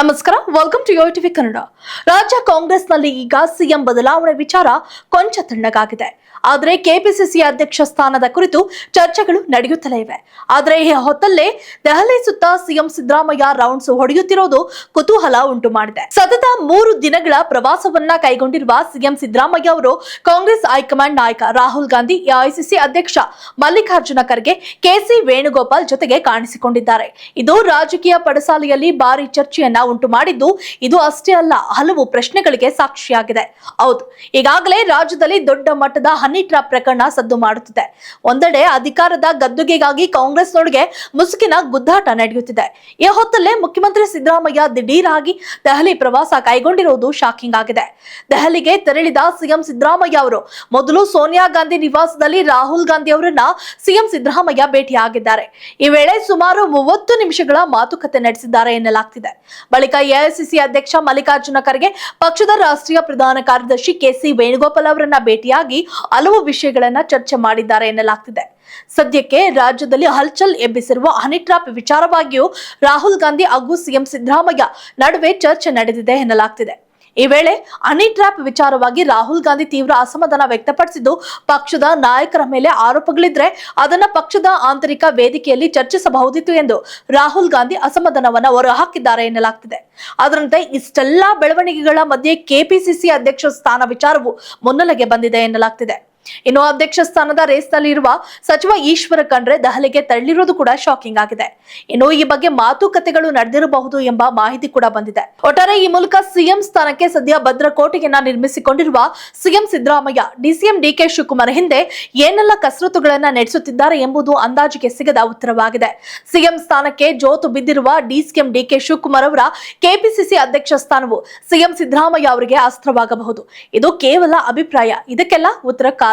ನಮಸ್ಕಾರ welcome to yo TV Kannada ರಾಜ್ಯ ಕಾಂಗ್ರೆಸ್ನಲ್ಲಿ ಈಗ ಸಿಎಂ ಬದಲಾವಣೆ ವಿಚಾರ ಕೊಂಚ ತಣ್ಣಗಾಗಿದೆ. ಆದರೆ ಕೆಪಿಸಿಸಿ ಅಧ್ಯಕ್ಷ ಸ್ಥಾನದ ಕುರಿತು ಚರ್ಚೆಗಳು ನಡೆಯುತ್ತಲೇ ಇವೆ. ಆದರೆ ಈ ಹೊತ್ತಲ್ಲೇ ದೆಹಲಿ ಸುತ್ತ ಸಿಎಂ ಸಿದ್ದರಾಮಯ್ಯ ರೌಂಡ್ಸ್ ಹೊಡೆಯುತ್ತಿರೋದು ಕುತೂಹಲ ಉಂಟು ಮಾಡಿದೆ. ಸತತ ಮೂರು ದಿನಗಳ ಪ್ರವಾಸವನ್ನ ಕೈಗೊಂಡಿರುವ ಸಿಎಂ ಸಿದ್ದರಾಮಯ್ಯ ಅವರು ಕಾಂಗ್ರೆಸ್ ಹೈಕಮಾಂಡ್ ನಾಯಕ ರಾಹುಲ್ ಗಾಂಧಿ, ಎಐಸಿಸಿ ಅಧ್ಯಕ್ಷ ಮಲ್ಲಿಕಾರ್ಜುನ ಖರ್ಗೆ ಕೆಸಿ ವೇಣುಗೋಪಾಲ್ ಜೊತೆಗೆ ಕಾಣಿಸಿಕೊಂಡಿದ್ದಾರೆ. ಇದು ರಾಜಕೀಯ ಪಡಸಾಲೆಯಲ್ಲಿ ಭಾರಿ ಚರ್ಚೆಯನ್ನ ಉಂಟು ಮಾಡಿದ್ದು ಇದು ಅಷ್ಟೇ ಅಲ್ಲ, ಹಲವು ಪ್ರಶ್ನೆಗಳಿಗೆ ಸಾಕ್ಷಿಯಾಗಿದೆ. ಹೌದು, ಈಗಾಗಲೇ ರಾಜ್ಯದಲ್ಲಿ ದೊಡ್ಡ ಮಟ್ಟದ ಹನಿ ಟ್ರಾಪ್ ಪ್ರಕರಣ ಸದ್ದು ಮಾಡುತ್ತಿದೆ. ಒಂದೆಡೆ ಅಧಿಕಾರದ ಗದ್ದುಗೆಗಾಗಿ ಕಾಂಗ್ರೆಸ್ನೊಳಗೆ ಮುಸುಕಿನ ಗುದ್ದಾಟ ನಡೆಯುತ್ತಿದೆ. ಈ ಹೊತ್ತಲ್ಲೇ ಮುಖ್ಯಮಂತ್ರಿ ಸಿದ್ದರಾಮಯ್ಯ ದಿಢೀರ್ ಆಗಿ ದೆಹಲಿ ಪ್ರವಾಸ ಕೈಗೊಂಡಿರುವುದು ಶಾಕಿಂಗ್ ಆಗಿದೆ. ದೆಹಲಿಗೆ ತೆರಳಿದ ಸಿಎಂ ಸಿದ್ದರಾಮಯ್ಯ ಅವರು, ಮೊದಲು ಸೋನಿಯಾ ಗಾಂಧಿ ನಿವಾಸದಲ್ಲಿ ರಾಹುಲ್ ಗಾಂಧಿ ಅವರನ್ನ ಸಿಎಂ ಸಿದ್ದರಾಮಯ್ಯ ಭೇಟಿಯಾಗಿದ್ದಾರೆ. ಈ ವೇಳೆ ಸುಮಾರು ಮೂವತ್ತು ನಿಮಿಷಗಳ ಮಾತುಕತೆ ನಡೆಸಿದ್ದಾರೆ ಎನ್ನಲಾಗ್ತಿದೆ. ಬಳಿಕ ಎಐಸಿಸಿ ಅಧ್ಯಕ್ಷ ಮಲ್ಲಿಕಾರ್ಜುನ ಖರ್ಗೆ, ಪಕ್ಷದ ರಾಷ್ಟ್ರೀಯ ಪ್ರಧಾನ ಕಾರ್ಯದರ್ಶಿ ಕೆಸಿ ವೇಣುಗೋಪಾಲ್ ಅವರನ್ನ ಭೇಟಿಯಾಗಿ ಹಲವು ವಿಷಯಗಳನ್ನ ಚರ್ಚೆ ಮಾಡಿದ್ದಾರೆ ಎನ್ನಲಾಗ್ತಿದೆ. ಸದ್ಯಕ್ಕೆ ರಾಜ್ಯದಲ್ಲಿ ಹಲ್ಚಲ್ ಎಬ್ಬಿಸಿರುವ ಹನಿ ಟ್ರಾಪ್ ವಿಚಾರವಾಗಿಯೂ ರಾಹುಲ್ ಗಾಂಧಿ ಹಾಗೂ ಸಿಎಂ ಸಿದ್ದರಾಮಯ್ಯ ನಡುವೆ ಚರ್ಚೆ ನಡೆದಿದೆ ಎನ್ನಲಾಗ್ತಿದೆ. ಈ ವೇಳೆ ಹನಿ ಟ್ರಾಪ್ ವಿಚಾರವಾಗಿ ರಾಹುಲ್ ಗಾಂಧಿ ತೀವ್ರ ಅಸಮಾಧಾನ ವ್ಯಕ್ತಪಡಿಸಿದ್ದು, ಪಕ್ಷದ ನಾಯಕರ ಮೇಲೆ ಆರೋಪಗಳಿದ್ರೆ ಅದನ್ನ ಪಕ್ಷದ ಆಂತರಿಕ ವೇದಿಕೆಯಲ್ಲಿ ಚರ್ಚಿಸಬಹುದಿತ್ತು ಎಂದು ರಾಹುಲ್ ಗಾಂಧಿ ಅಸಮಾಧಾನವನ್ನ ಹೊರಹಾಕಿದ್ದಾರೆ ಎನ್ನಲಾಗ್ತಿದೆ. ಅದರಂತೆ ಇಷ್ಟೆಲ್ಲಾ ಬೆಳವಣಿಗೆಗಳ ಮಧ್ಯೆ ಕೆಪಿಸಿಸಿ ಅಧ್ಯಕ್ಷ ಸ್ಥಾನ ವಿಚಾರವು ಮುನ್ನೆಲೆಗೆ ಬಂದಿದೆ ಎನ್ನಲಾಗ್ತಿದೆ. ಇನ್ನು ಅಧ್ಯಕ್ಷ ಸ್ಥಾನದ ರೇಸ್ನಲ್ಲಿರುವ ಸಚಿವ ಈಶ್ವರ ಖಂಡ್ರೆ ದೆಹಲಿಗೆ ತೆರಳಿರುವುದು ಕೂಡ ಶಾಕಿಂಗ್ ಆಗಿದೆ. ಇನ್ನು ಈ ಬಗ್ಗೆ ಮಾತುಕತೆಗಳು ನಡೆದಿರಬಹುದು ಎಂಬ ಮಾಹಿತಿ ಕೂಡ ಬಂದಿದೆ. ಒಟ್ಟಾರೆ ಈ ಮೂಲಕ ಸಿಎಂ ಸ್ಥಾನಕ್ಕೆ ಸದ್ಯ ಭದ್ರಕೋಟೆಯನ್ನ ನಿರ್ಮಿಸಿಕೊಂಡಿರುವ CM Siddaramaiah, DCM DK Shivakumar ಹಿಂದೆ ಏನೆಲ್ಲ ಕಸರತ್ತುಗಳನ್ನ ನಡೆಸುತ್ತಿದ್ದಾರೆ ಎಂಬುದು ಅಂದಾಜಿಗೆ ಸಿಗದ ಉತ್ತರವಾಗಿದೆ. ಸಿಎಂ ಸ್ಥಾನಕ್ಕೆ ಜೋತು ಬಿದ್ದಿರುವ ಡಿಸಿಎಂ ಡಿಕೆ ಶಿವಕುಮಾರ್ ಅವರ ಕೆಪಿಸಿಸಿ ಅಧ್ಯಕ್ಷ ಸ್ಥಾನವು ಸಿಎಂ ಸಿದ್ದರಾಮಯ್ಯ ಅವರಿಗೆ ಅಸ್ತ್ರವಾಗಬಹುದು. ಇದು ಕೇವಲ ಅಭಿಪ್ರಾಯ. ಇದಕ್ಕೆಲ್ಲ ಉತ್ತರ